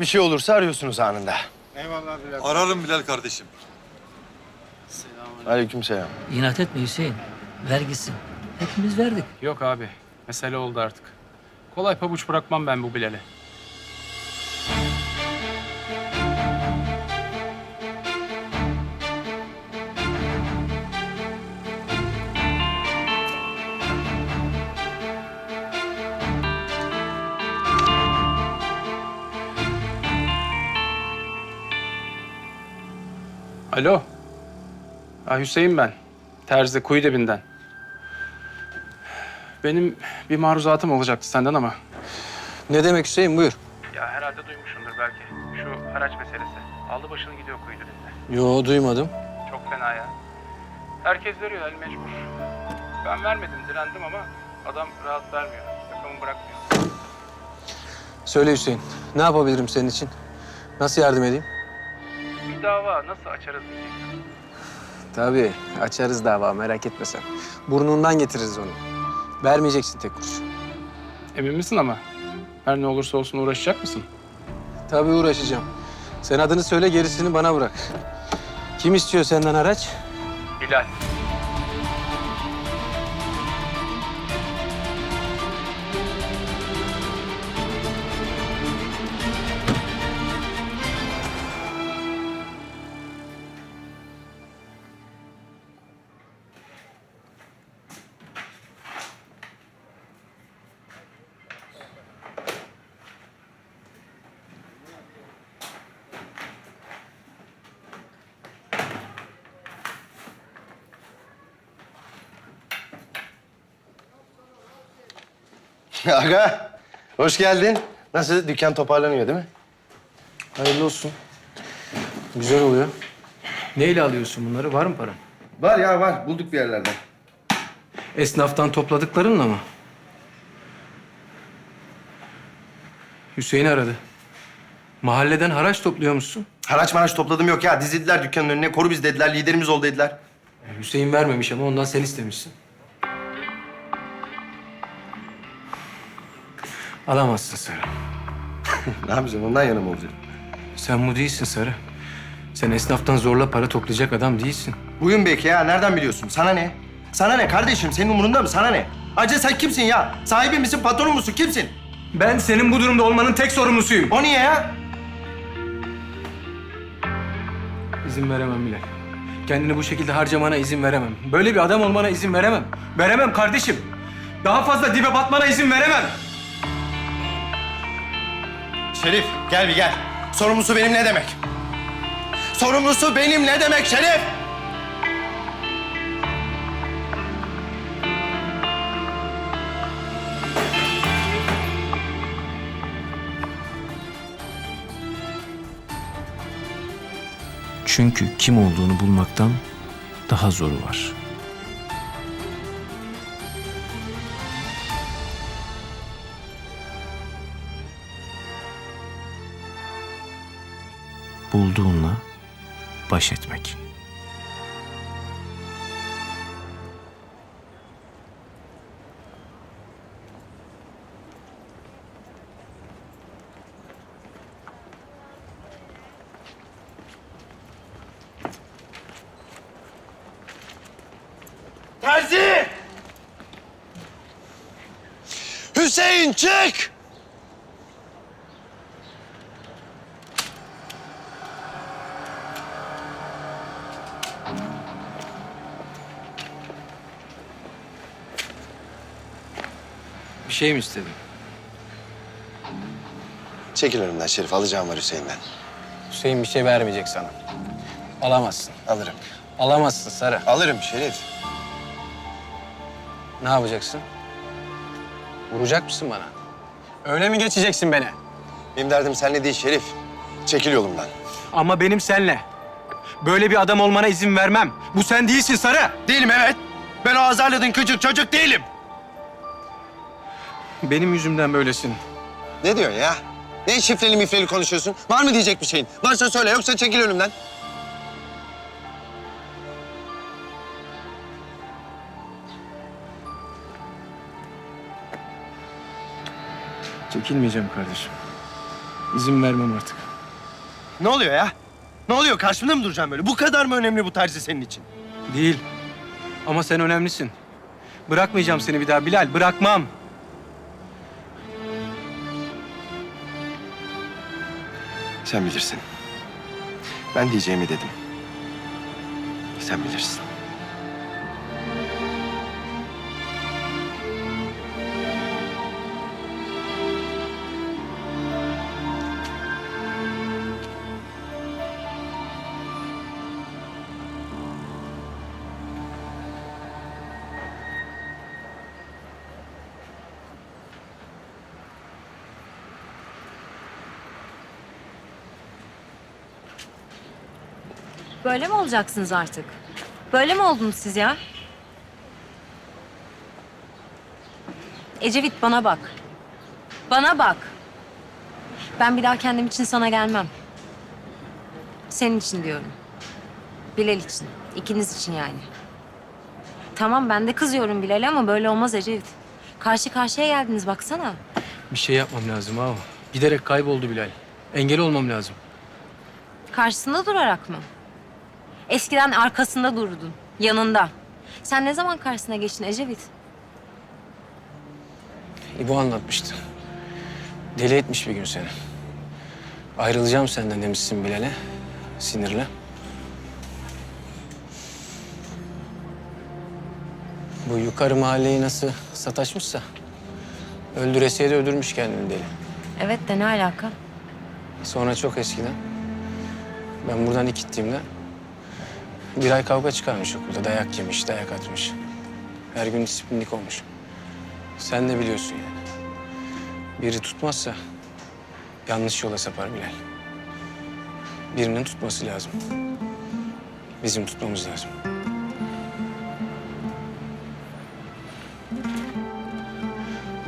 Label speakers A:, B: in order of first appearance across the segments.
A: Bir şey olursa arıyorsunuz anında.
B: Ararım Bilal kardeşim.
A: Aleykümselam.
C: İnat etme Hüseyin. Ver gitsin. Hepimiz verdik.
D: Yok abi. Mesele oldu artık. Kolay pabuç bırakmam ben bu Bilal'e. Alo. Ha, Hüseyin ben. Terzi kuyu dibinden. Benim bir maruzatım olacaktı senden ama.
E: Ne demek Hüseyin buyur.
D: Ya herhalde duymuşsundur belki. Şu haraç meselesi. Aldı başını gidiyor kuyu dibinde.
E: Yo duymadım.
D: Çok fena ya. Herkes veriyor el mecbur. Ben vermedim direndim ama adam rahat vermiyor. Yakamı bırakmıyor.
E: Söyle Hüseyin. Ne yapabilirim senin için? Nasıl yardım edeyim?
D: Bir dava nasıl açarız diyecektim.
E: Tabii açarız dava merak etme sen. Burnundan getiririz onu. Vermeyeceksin tek kuruş.
D: Emin misin ama? Her ne olursa olsun uğraşacak mısın?
E: Tabii uğraşacağım. Sen adını söyle gerisini bana bırak. Kim istiyor senden araç?
D: Bilal.
A: Aga, hoş geldin. Nasıl? Dükkan toparlanıyor değil mi?
E: Hayırlı olsun. Güzel oluyor. Neyle alıyorsun bunları? Var mı paran?
A: Var ya var. Bulduk bir yerlerden.
E: Esnaftan topladıklarınla mı? Hüseyin aradı. Mahalleden haraç topluyor musun?
A: Haraç maraç topladım yok ya. Dizildiler dükkanın önüne. Koru biz dediler. Liderimiz ol dediler.
E: Hüseyin vermemiş ama ondan sen istemişsin. Alamazsın Sarı.
A: ne yapacağım? Ondan yana mı olacağım?
E: Sen bu değilsin Sarı. Sen esnaftan zorla para toplayacak adam değilsin.
A: Buyurun belki ya. Nereden biliyorsun? Sana ne? Sana ne kardeşim? Senin umurunda mı? Sana ne? Acı sen kimsin ya? Sahibi misin? Patronu musun? Kimsin?
E: Ben senin bu durumda olmanın tek sorumlusuyum.
A: O niye ya?
E: İzin veremem Bilal. Kendini bu şekilde harcamana izin veremem. Böyle bir adam olmana izin veremem. Veremem kardeşim. Daha fazla dibe batmana izin veremem.
A: Şerif gel bir gel. Sorumlusu benim ne demek? Sorumlusu benim ne demek Şerif?
E: Çünkü kim olduğunu bulmaktan daha zoru var. Bulduğunla baş etmek.
A: Terzi! Hüseyin çık!
E: Şey mi istedin?
A: Çekil önümden Şerif. Alacağım var Hüseyin'den.
E: Hüseyin bir şey vermeyecek sana. Alamazsın.
A: Alırım.
E: Alamazsın Sarı.
A: Alırım Şerif.
E: Ne yapacaksın? Vuracak mısın bana? Öyle mi geçeceksin beni?
A: Benim derdim seninle değil Şerif. Çekil yolumdan.
E: Ama benim senle. Böyle bir adam olmana izin vermem. Bu sen değilsin Sarı.
A: Değilim evet. Ben o azarladığın küçük çocuk değilim.
E: Benim yüzümden böylesin.
A: Ne diyorsun ya? Ne şifreli mifreli konuşuyorsun? Var mı diyecek bir şeyin? Varsa söyle yoksa çekil önümden.
E: Çekilmeyeceğim kardeşim. İzin vermem artık.
A: Ne oluyor ya? Ne oluyor? Karşımda mı duracağım böyle? Bu kadar mı önemli bu tercih senin için?
E: Değil. Ama sen önemlisin. Bırakmayacağım seni bir daha Bilal. Bırakmam.
A: Sen bilirsin. Ben diyeceğimi dedim. Sen bilirsin.
F: Böyle mi olacaksınız artık? Böyle mi oldunuz siz ya? Ecevit bana bak. Bana bak. Ben bir daha kendim için sana gelmem. Senin için diyorum. Bilal için. ikiniz için yani. Tamam ben de kızıyorum Bilal'e ama böyle olmaz Ecevit. Karşı karşıya geldiniz baksana.
E: Bir şey yapmam lazım ha. Giderek kayboldu Bilal. Engel olmam lazım.
F: Karşısında durarak mı? Eskiden arkasında durdun, yanında. Sen ne zaman karşısına geçtin Ecevit?
E: İbo anlatmıştı. Deli etmiş bir gün seni. Ayrılacağım senden demişsin Bilal'e. Sinirle. Bu yukarı mahalleyi nasıl sataşmışsa... ...öldüreseye de öldürmüş kendini deli.
F: Evet de ne alaka?
E: Sonra çok eskiden... ...ben buradan ilk gittiğimde... ...bir ay kavga çıkarmış okulda. Dayak yemiş, dayak atmış. Her gün disiplinlik olmuş. Sen de biliyorsun yani. Biri tutmazsa yanlış yola sapar Bilal. Birinin tutması lazım. Bizim tutmamız lazım.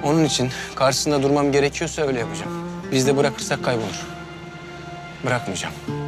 E: Onun için karşısında durmam gerekiyorsa öyle yapacağım. Biz de bırakırsak kaybolur. Bırakmayacağım.